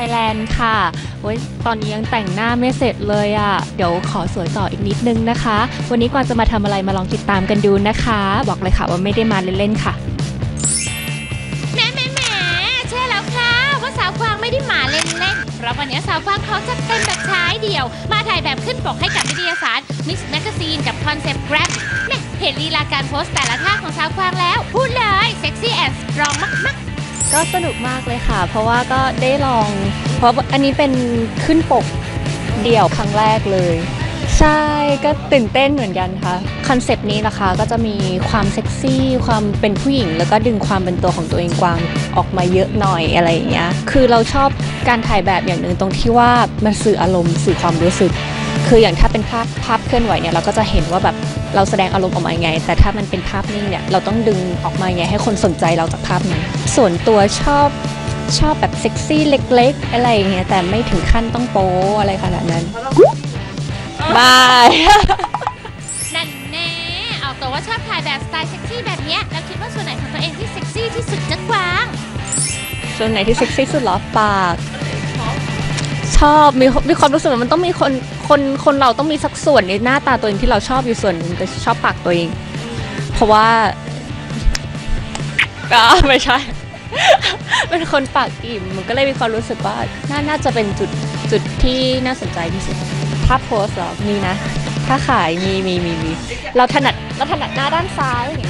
Thailand ค่ะโอ้ยตอนนี้ยังแต่งหน้าไม่เสร็จเลยอะ่ะ เดี๋ยวขอสวยต่ออีกนิดนึงนะคะ วันนี้กวางจะมาทำอะไรมาลองติดตามกันดูนะคะ บอกเลยค่ะว่าไม่ได้มาเล่นๆค่ะ แหม่แหม่แหม่ใช่แล้วค่ะว่าสาวกวางไม่ได้มาเล่นเล่นๆเพราะวันนี้สาวกวางเขาจะเต็มแบบชายเดียว มาถ่ายแบบขึ้นปกให้กับนิตยสาร Mix Magazine กับคอนเซปต์ Grab แม่เห็นลีลาการโพสต์แต่ละท่าของสาวกวางแล้ว พูดเลยเซ็กซี่แอนด์สตรองมาก ก็สนุกมากเลยค่ะ เพราะว่าก็ได้ลอง เพราะอันนี้เป็นขึ้นปกเดี่ยวครั้งแรกเลย ใช่ก็ตื่นเต้นเหมือนกันค่ะคอนเซปต์นี้นะคะก็จะมีความเซ็กซี่ ความเป็นผู้หญิง แล้วก็ดึงความเป็นตัวของตัวเองกวางออกมาเยอะหน่อยอะไรอย่างเงี้ยคือเราชอบการถ่ายแบบอย่างหนึ่งตรงที่ว่ามันสื่ออารมณ์สื่อความรู้สึก คืออย่างถ้าเป็นภาพภาพเคลื่อนไหวเนี่ยเราก็จะเห็นว่าแบบ เราแสดงอารมณ์ออกมายังไง แต่ถ้ามันเป็นภาพนิ่งเนี่ยเราต้องดึงออกมายังไงให้คนสนใจเราจากภาพนั้นส่วนตัวชอบชอบแบบเซ็กซี่เล็ก ๆ อะไรอย่างเงี้ยแต่ไม่ถึงขั้นต้องโป๊อะไรขนาดนั้นบายๆนั่นแน่เอาตัวว่าชอบถ่ายแบบสไตล์เซ็กซี่แบบเนี้ยแล้วคิดว่าส่วนไหนของตัวเองที่เซ็กซี่ที่สุดจะกวาง ส่วนไหนที่เซ็กซี่สุดเหรอปาก ชอบมีมีความรู้สึกว่ามันต้องมีคนคนคนเราต้องมีสักส่วนในหน้าตาตัวเองที่เราชอบอยู่ส่วนหนึ่งแต่ชอบปากตัวเอง เพราะว่าอ่าไม่ใช่ เป็นคนปากอิ่มมันก็เลยมีความรู้สึกว่าน่าน่าจะเป็นจุดจุดที่น่าสนใจที่สุดภาพโพสเหรอมีนะ ถ้าขายมีมีมีมีเราถนัดเราถนัดหน้าด้านซ้ายอย่างเงี้ย